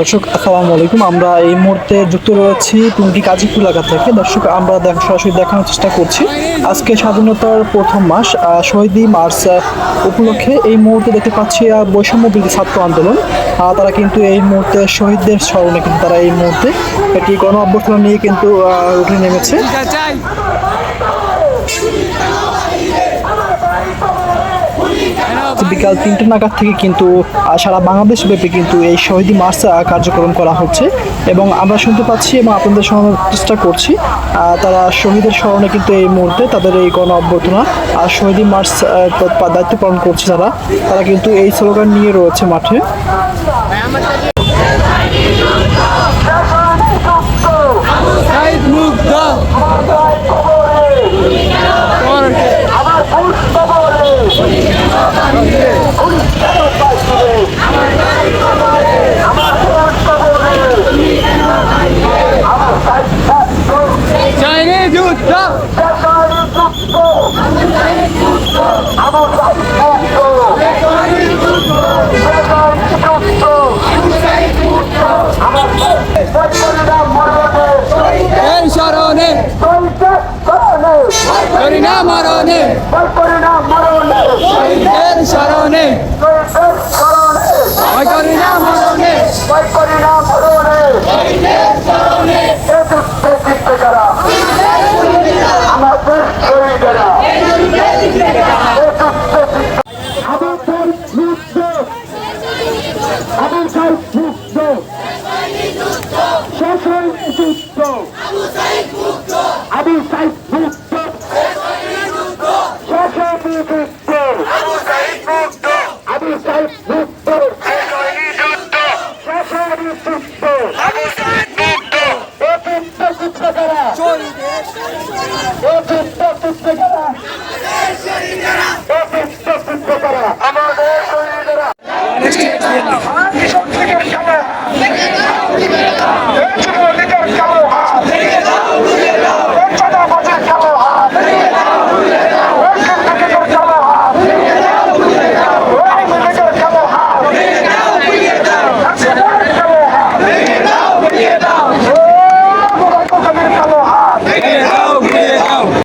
দর্শক, আসসালামু আলাইকুম। আমরা এই মুহূর্তে যুক্ত রয়েছি টুঙ্গি কাজীপুর এলাকা থেকে। দর্শক, আমরা দেখ সরাসরি দেখানোর চেষ্টা করছি। আজকে স্বাধীনতার প্রথম মাস শহীদি মার্চ উপলক্ষে এই মুহূর্তে দেখতে পাচ্ছি বৈষম্য বিরোধী ছাত্র আন্দোলন। তারা কিন্তু এই মুহূর্তে শহীদদের স্মরণে কিন্তু তারা এই মুহূর্তে একটি গণ অভ্যর্থনা নিয়ে কিন্তু উঠে নেমেছে। বিকাল তিনটে নাগাদ থেকে কিন্তু সারা বাংলাদেশ ব্যাপী কিন্তু এই শহীদ মার্চ কার্যক্রম করা হচ্ছে। এবং আমরা শুনতে পাচ্ছি এবং আপনাদের শোনানোর চেষ্টা করছি তারা শহীদের স্মরণে কিন্তু এই মুহূর্তে তাদের এই গণ অভ্যর্থনা, আর শহীদ মার্চ দায়িত্ব পালন করছে তারা। তারা কিন্তু এই স্লোগান নিয়ে রয়েছে মাঠে শহীদ মুগ্ধ আমার পুষ্প বলে আমার পুষ্প বলে আমার সাহিত্য যুদ্ধ আমার পরিণাম মরণে। স্মরণে পরিণাম মরণে। পরিণাম শেষ হয়নি যুদ্ধ আবু সাইদ মুক্ত। Bring it down, bring it down.